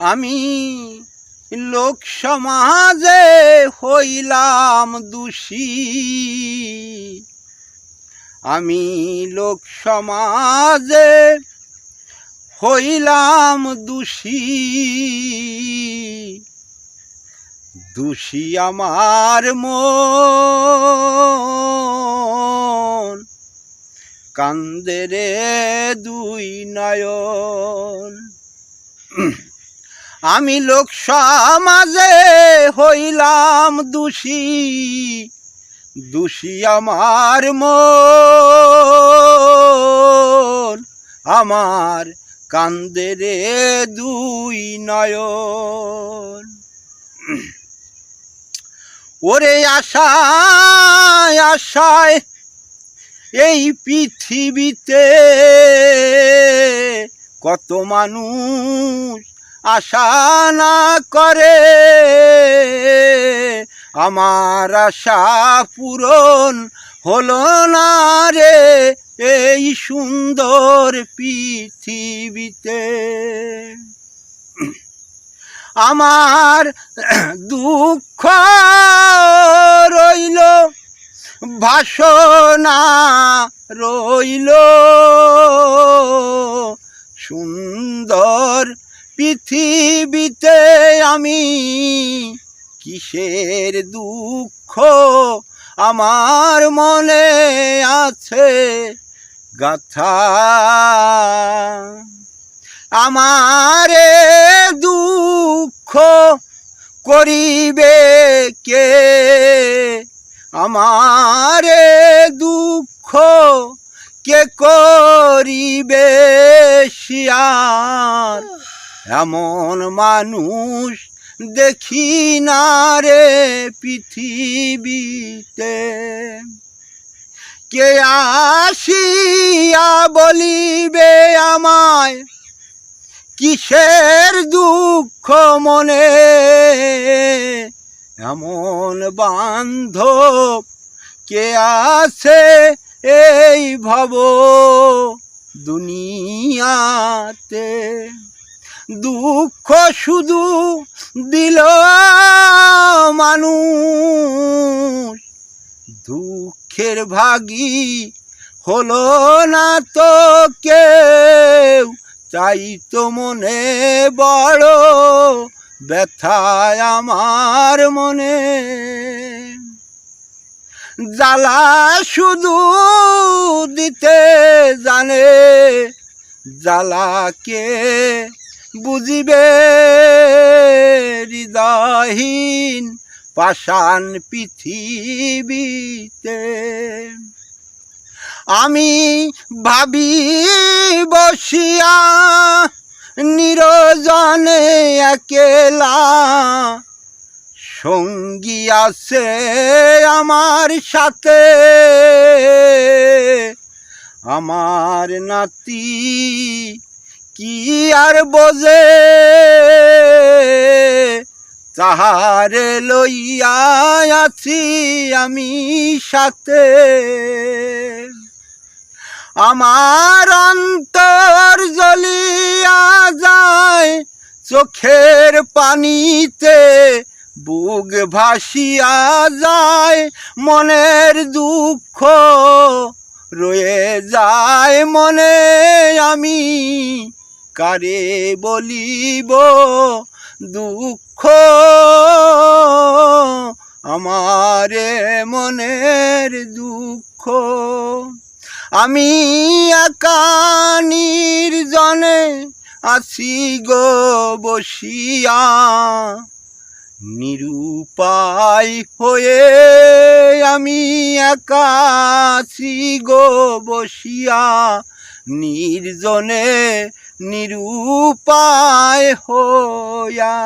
আমি লোক সমাজে হইলাম দোষী। আমি লোক সমাজে হইলাম দোষী। দোষী আমার মন, কান্দে রে দুই নয়ন। আমি লোক সমাজে হইলাম দোষী। দোষী আমার মন, আমার কান্দে রে দুই নয়ন। ওরে আশায় আশায় এই পৃথিবীতে কত মানুষ আশা না করে। আমার আশা পূরণ হলো না রে এই সুন্দর পৃথিবীতে। আমার দুঃখ রইল ভাষণা রইল সুন্দর পৃথিবীতে আমি। কিসের দুঃখ আমার মনে আছে? গাথা। আমারে দুঃখ করিবে কে? আমারে দুঃখ কে করিবে শিয়ার? এমন মানুষ দেখি না রে পৃথিবীতে। কে আসিয়া বলিবে আমায়, কিসের দুঃখ মনে? এমন বান্ধব কে আছে এই ভব দুনিয়াতে? দুঃখ শুধু দিল মানুষ। দুঃখের ভাগী হলো না তো কেউ। চাই তো মনে বড় ব্যথায় আমার মনে। জ্বালা শুধু দিতে জানে জ্বালাকে বুঝিবে হৃদয়হীন পাষাণ পৃথিবীতে। আমি ভাবি বসিয়া নিরজনে একেলা সঙ্গী আছে আমার সাথে। আমার নাতি কি আর বোঝে? তাহারে লইয়া আছি আমি সাথে। আমার অন্তর জ্বলিয়া যায় চোখের পানিতে, বুক ভাসিয়া যায় মনের দুঃখ রয়ে যায় মনে আমি। কারে বলিব দুঃখ আমারে মনের দুঃখ। আমি একা নির্জনে আছি গো বসিয়া, নিরুপায় হয়ে আমি একা আছি গো বসিয়া। নির্জনে নিরুপায় হইয়া